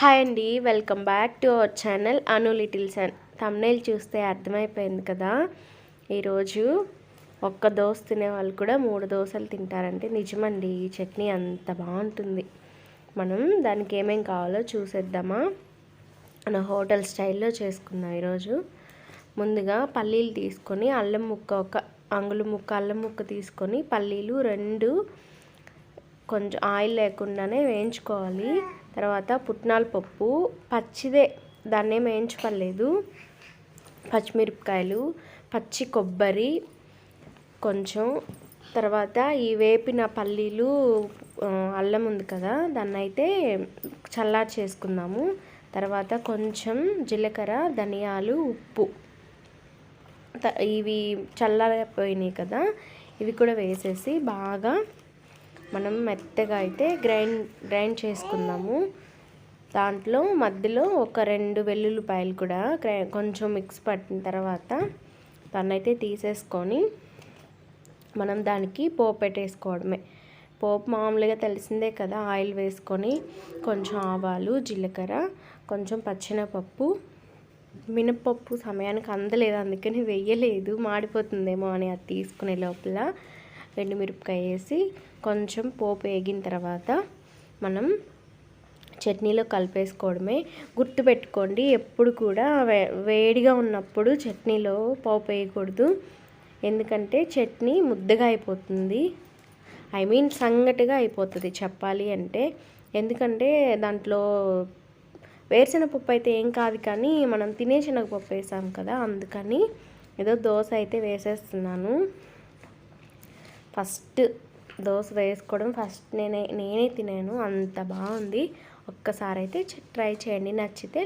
Hi అండి welcome back to our channel Anu little sun. Thumbnail చూస్తే అర్థమైపోయింది కదా? ఈరోజు ఒక్క దోశ తినే వాళ్ళు కూడా మూడు దోశలు తింటారంటే నిజమండి ఈ చట్నీ అంత బాగుంటుంది. మనం దానికి ఏమేం కావాలో చూసేద్దామా? మన హోటల్ స్టైల్లో చేసుకుందాం ఈరోజు. ముందుగా పల్లీలు తీసుకొని అల్లం ముక్క ఒక అంగుళం ముక్క అల్లం ముక్క తీసుకొని పల్లీలు రెండు కొంచెం ఆయిల్ లేకుండానే వేయించుకోవాలి. తర్వాత పుట్నాల పప్పు పచ్చిదే దాన్ని ఏం వేయించుకోలేదు. పచ్చిమిరపకాయలు పచ్చి కొబ్బరి కొంచెం తర్వాత ఈ వేపిన పల్లీలు అల్లం ఉంది కదా దాన్ని అయితే చల్లారి చేసుకుందాము. తర్వాత కొంచెం జీలకర్ర ధనియాలు ఉప్పు. ఇవి చల్లారిపోయినాయి కదా ఇవి కూడా వేసేసి బాగా మనం మెత్తగా అయితే గ్రైండ్ గ్రైండ్ చేసుకుందాము. దాంట్లో మధ్యలో ఒక రెండు వెల్లుల్లిపాయలు కూడా కొంచెం మిక్స్ పట్టిన తర్వాత దాన్ని అయితే తీసేసుకొని మనం దానికి పోపు పెట్టేసుకోవడమే. పోపు మామూలుగా తెలిసిందే కదా ఆయిల్ వేసుకొని కొంచెం ఆవాలు జీలకర్ర కొంచెం పచ్చినపప్పు. మినపప్పు సమయానికి అందలేదు అందుకని వెయ్యలేదు మాడిపోతుందేమో అని అది తీసుకునే లోపల ఎండుమిరపకాయ వేసి కొంచెం పోపు వేగిన తర్వాత మనం చట్నీలో కలిపేసుకోవడమే. గుర్తుపెట్టుకోండి ఎప్పుడు కూడా వే వేడిగా ఉన్నప్పుడు చట్నీలో పోపు వేయకూడదు. ఎందుకంటే చట్నీ ముద్దగా అయిపోతుంది. ఐ మీన్ సంగటిగా అయిపోతుంది చెప్పాలి అంటే. ఎందుకంటే దాంట్లో వేరుశనగపప్పు అయితే ఏం కాదు కానీ మనం తినే శనగపప్పు వేసాం కదా అందుకని ఏదో దోశ అయితే వేసేస్తున్నాను. ఫస్ట్ దోశ వేసుకోవడం ఫస్ట్ నేనే నేనే తినాను. అంత బాగుంది. ఒక్కసారి అయితే ట్రై చేయండి. నచ్చితే